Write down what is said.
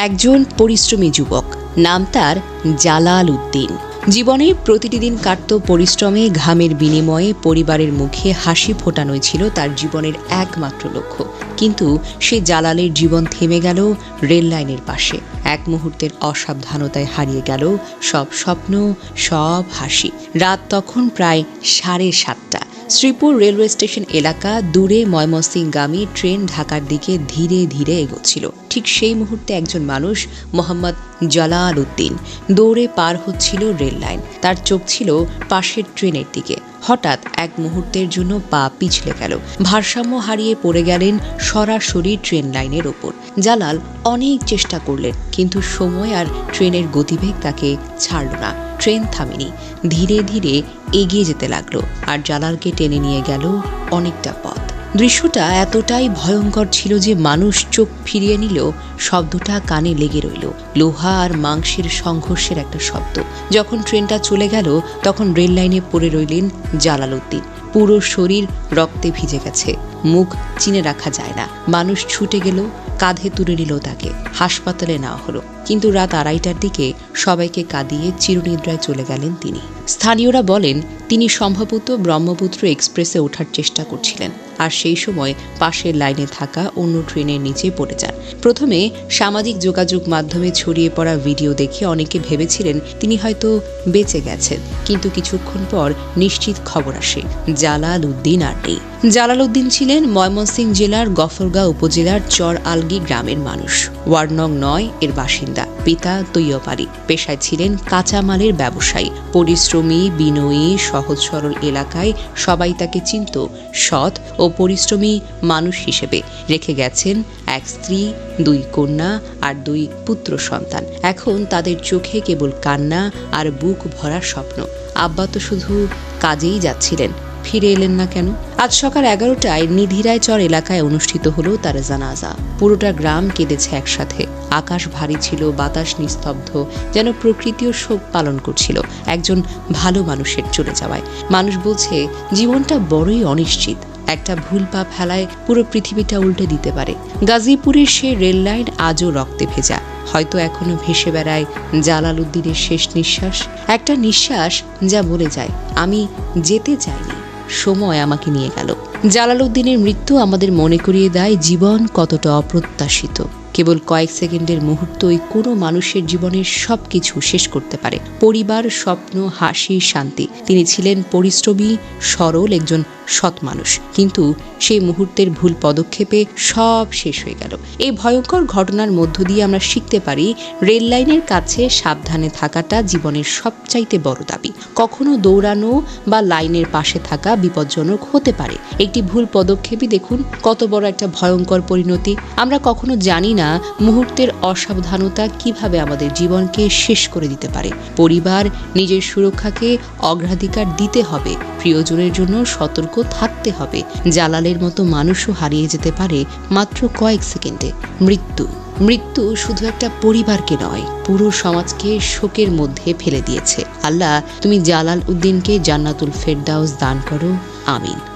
একজন পরিশ্রমী যুবক। নাম তার জালাল উদ্দিন। জীবনে প্রতিটি দিন কাটত পরিশ্রমে, ঘামের বিনিময়ে পরিবারের মুখে হাসি ফোটানোই ছিল তার জীবনের একমাত্র লক্ষ্য। কিন্তু সে জালালের জীবন থেমে গেল রেল লাইনের পাশে। এক মুহূর্তের অসাবধানতায় হারিয়ে গেল সব স্বপ্ন, সব হাসি। রাত তখন প্রায় সাড়ে সাতটা। শ্রীপুর রেলওয়ে স্টেশন এলাকা দূরে ময়মনসিংগামী ট্রেন ঢাকার দিকে ধীরে ধীরে এগোচ্ছিল। ঠিক সেই মুহূর্তে একজন মানুষ, মোহাম্মদ জালাল উদ্দিন, দৌড়ে পার হচ্ছিল রেল লাইন। তার চোখ ছিল পাশের ট্রেনের দিকে। হঠাৎ এক মুহূর্তের জন্য পা পিছলে গেল। ভারসাম্য হারিয়ে পড়ে গেলেন সরাসরি ট্রেন লাইনের ওপর। জালাল অনেক চেষ্টা করলেন, কিন্তু সময় আর ট্রেনের গতিবেগ তাকে ছাড়ল না। ট্রেন থামেনি। ধীরে ধীরে এগিয়ে যেতে লাগল আর জালালকে টেনে নিয়ে গেল অনেকটা পথ। দৃশ্যটা এতটাই ভয়ঙ্কর ছিল যে মানুষ চোখ ফিরিয়ে নিল, শব্দটা কানে লেগে রইল। লোহা আর মাংসের সংঘর্ষের একটা শব্দ। যখন ট্রেনটা চলে গেল, তখন রেল লাইনে পড়ে রইলেন জালাল উদ্দিন। পুরো শরীর রক্তে ভিজে গেছে। মুখ চিনে রাখা যায় না। মানুষ ছুটে গেল, কাঁধে তুলে নিল তাকে। হাসপাতালে নেওয়া হলো। কিন্তু রাত আড়াইটার দিকে সবাইকে কাঁদিয়ে চিরনিদ্রায় চলে গেলেন তিনি। স্থানীয়রা বলেন, তিনি সম্ভবত ব্রহ্মপুত্র এক্সপ্রেসে ওঠার চেষ্টা করছিলেন। আর সেই সময় পাশের লাইনে থাকা অন্য ট্রেনের নিচে পড়ে যান। প্রথমে সামাজিক যোগাযোগ মাধ্যমে ছড়িয়ে পড়া ভিডিও দেখে অনেকে ভেবেছিলেন তিনি হয়তো বেঁচে গেছেন। কিন্তু কিছুক্ষণ পর নিশ্চিত খবর আসে, জালাল উদ্দিন আর নেই। জালাল উদ্দিন ছিলেন ময়মনসিংহ জেলার গফরগাঁও উপজেলার চর আলগি গ্রামের মানুষ। ওয়ার্ড নং নয় এর বাসিন্দা, পিতা তৈয়পারি পেশায় ছিলেন কাঁচামালের ব্যবসায়ী। পরিশ্রমী, বিনয়ী, সহজ সরল এলাকায় সবাই তাকে চিনত সৎ ও পরিশ্রমী মানুষ হিসেবে রেখে গেছেন এক স্ত্রী, দুই কন্যা আর দুই পুত্র সন্তান। এখন তাদের চোখে কেবল কান্না আর বুক ভরা স্বপ্ন। আব্বা তো শুধু কাজেই যাচ্ছিলেন, ফিরে এলেন না কেন? আজ সকাল এগারোটায় নিধিরায় চর এলাকায় অনুষ্ঠিত হলো তার জানাজা। পুরোটা গ্রাম কেঁদেছে একসাথে। আকাশ ভারী ছিল, বাতাস নিস্তব্ধ, যেন প্রকৃতিও শোক পালন করছিল একজন ভালো মানুষের চলে যাওয়ায়। মানুষ বলছে, জীবনটা বড়ই অনিশ্চিত। একটা ভুল পা ফেলায় পুরো পৃথিবীটা উল্টে দিতে পারে। গাজীপুরের সে রেল লাইন আজও রক্তে ভেজা। হয়তো এখনও ভেসে বেড়ায় জালাল উদ্দিনের শেষ নিঃশ্বাস। একটা নিঃশ্বাস যা বলে যায়, আমি যেতে চাইনি, সময় আমাকে নিয়ে গেল। জালালউদ্দিনের মৃত্যু আমাদের মনে করিয়ে দেয় জীবন কতটা অপ্রত্যাশিত। কেবল কয়েক সেকেন্ডের মুহূর্তই কোনো মানুষের জীবনের সব কিছু শেষ করতে পারে। পরিবার, স্বপ্ন, হাসি, শান্তি। তিনি ছিলেন পরিশ্রমী, সরল একজন সৎ মানুষ। কিন্তু সেই মুহূর্তের ভুল পদক্ষেপে সব শেষ হয়ে গেল। এই ভয়ঙ্কর ঘটনার মধ্য দিয়ে আমরা শিখতে পারি, রেল লাইনের কাছে সাবধানে থাকাটা জীবনের সবচাইতে বড় দাবি। কখনো দৌড়ানো বা লাইনের পাশে থাকা বিপজ্জনক হতে পারে। একটি ভুল পদক্ষেপই দেখুন, কত বড় একটা ভয়ঙ্কর পরিণতি। আমরা কখনো জানি না মুহূর্তের অসাবধানতা কীভাবে আমাদের জীবনকে শেষ করে দিতে পারে। পরিবার, নিজের সুরক্ষাকে অগ্রাধিকার দিতে হবে। প্রিয়জনের জন্য সতর্ক থাকতে হবে। জালালের মতো মানুষও হারিয়ে যেতে পারে মাত্র কয়েক সেকেন্ডে। মৃত্যু। মৃত্যু শুধু একটা পরিবারকে নয়, পুরো সমাজকে শোকের মধ্যে ফেলে দিয়েছে। আল্লাহ, তুমি জালাল উদ্দিনকে জান্নাতুল ফেরদাউস দান করো। আমিন।